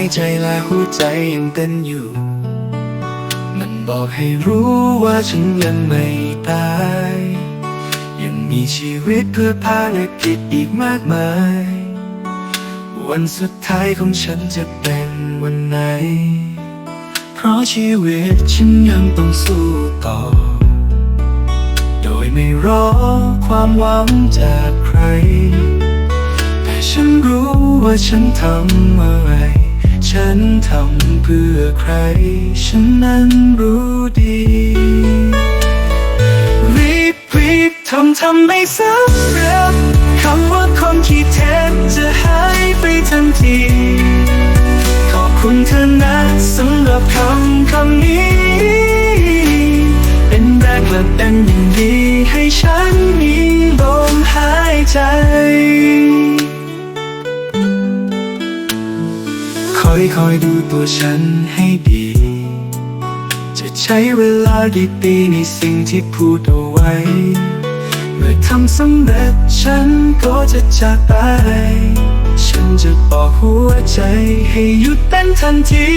ายใจและหัวใจยังเต้นอยู่ มันบอกให้รู้ว่าฉันยังไม่ตาย ยังมีชีวิตเพื่อภารกิจอีกมากมาย วันสุดท้ายของฉันจะเป็นวันไหน เพราะชีวิตฉันยังต้องสู้ต่อ โดยไม่รอความหวังจากใครแต่ฉันรู้ว่าฉันทำอะไร ฉันทำเพื่อใคร ฉันนั้นรู้ดี รีบรีบทำทำไม่สำเร็จคำว่าคนขี้เท็จจะหายไปทันที ขอบคุณเธอนะสำหรับคำคำนี้ เป็นแรงผลักดันอย่างดีให้ฉันมีลมหายใจ ยคอยดูตัวฉันให้ดี จะใช้เวลาดีๆในสิ่งที่พูดเอาไว้ เมื่อทำสำเร็จฉันก็จะจากไป ฉันจะบอกหัวใจให้หยุดเต้นทันที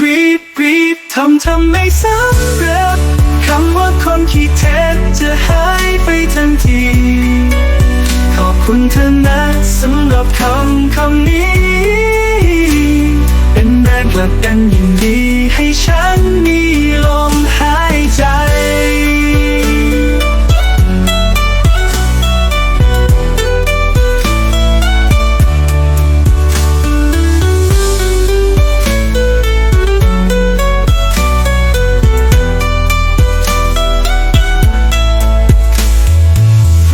รีบรีบทำทำไม่สำเร็จคำว่าคนขี้เท็จจะหายไปทันที ขอบคุณเธอนะสำหรับคำคำนี้ แรงผลักดันยิ่งดีให้ฉันมีลมหายใจ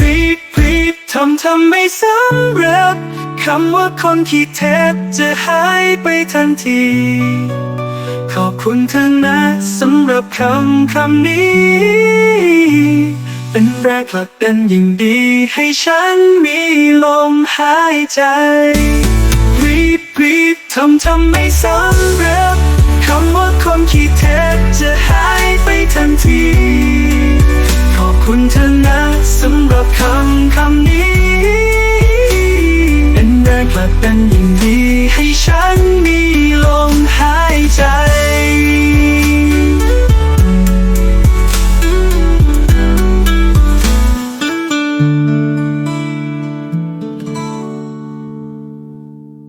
รีบรีบทำทำไม่สำเร็จ คำว่าคนขี้เท็จจะหายไปทันที ขอบคุณเธอนะสำหรับคำคำนี้ เป็นแรงผลักดันยิ่งดี ให้ฉันมีลมหายใจ รีบรีบทำทำไม่สำเร็จ you